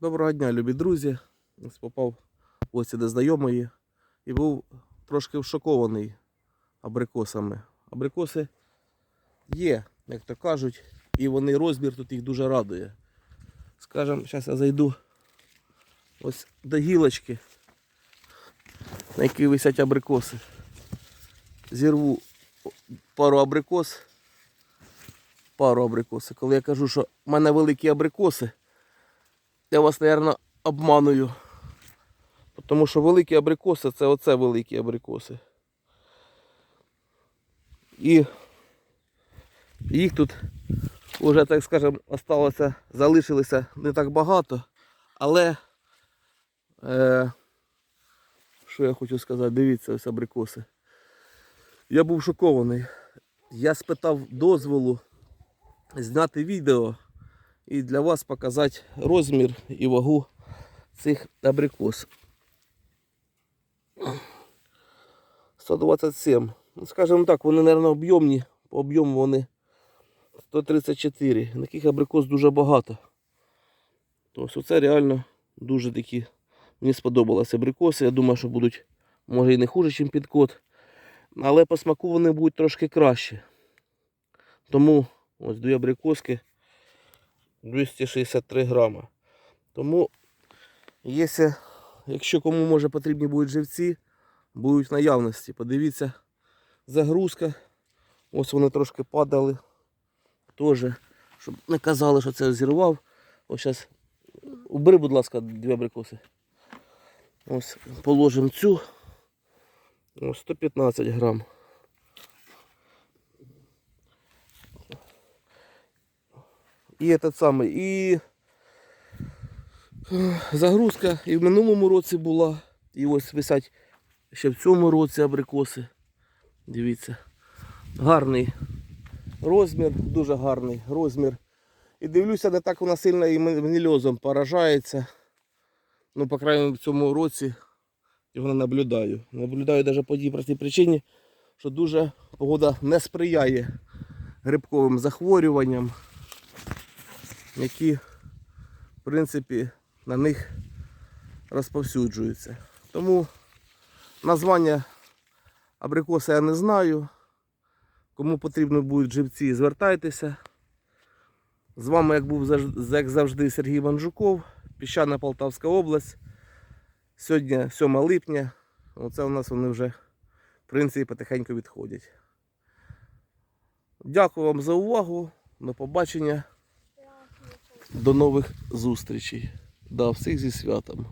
Доброго дня, любі друзі. Ось попав в гості до знайомої і був трошки шокований абрикосами. Абрикоси є, як то кажуть, і вони розмір тут їх дуже радує. Скажем, зараз я зайду ось до гілочки, на якій висять абрикоси. Зірву пару абрикос. Пару абрикоси. Коли я кажу, що в мене великі абрикоси, я вас, мабуть, обманую. Тому що великі абрикоси це оце великі абрикоси. І їх тут вже, так скажемо, осталося, залишилося не так багато. Але е, що я хочу сказати, дивіться ось абрикоси. Я був шокований. Я спитав дозволу зняти відео і для вас показати розмір і вагу цих абрикос. 127. Ну, скажімо так, вони, мабуть, об'ємні. По об'єму вони 134. Таких абрикос дуже багато. Тобто це реально дуже такі. Мені сподобалися абрикоси. Я думаю, що будуть, може і не хуже, ніж під код. Але по смаку вони будуть трошки краще. Тому ось дві абрикоски 263 грама. Тому, якщо, якщо кому може потрібні будуть живці, будуть в наявності. Подивіться, загрузка. Ось вони трошки падали. Теж, щоб не казали, що це зірвав. Ось зараз убери, будь ласка, дві абрикоси. Ось положимо цю. Ось 115 грам. І этот самий, і е, загрузка і в минулому році була. І ось висять ще в цьому році абрикоси. Дивіться. Гарний розмір, дуже гарний розмір. І дивлюся, не так вона сильно і гнильозом поражається. Ну, по крайней мере, в цьому році його наблюдаю. Наблюдаю навіть по тій простій причині, що дуже погода не сприяє грибковим захворюванням, які, в принципі, на них розповсюджуються. Тому названня абрикоса я не знаю. Кому потрібно будуть живці, звертайтеся. З вами, як був як завжди, Сергій Манжуков, Піщана Полтавська область. Сьогодні 7 липня. Оце у нас вони вже, в принципі, потихеньку відходять. Дякую вам за увагу. До побачення. До нових зустрічей. Да, всіх зі святом.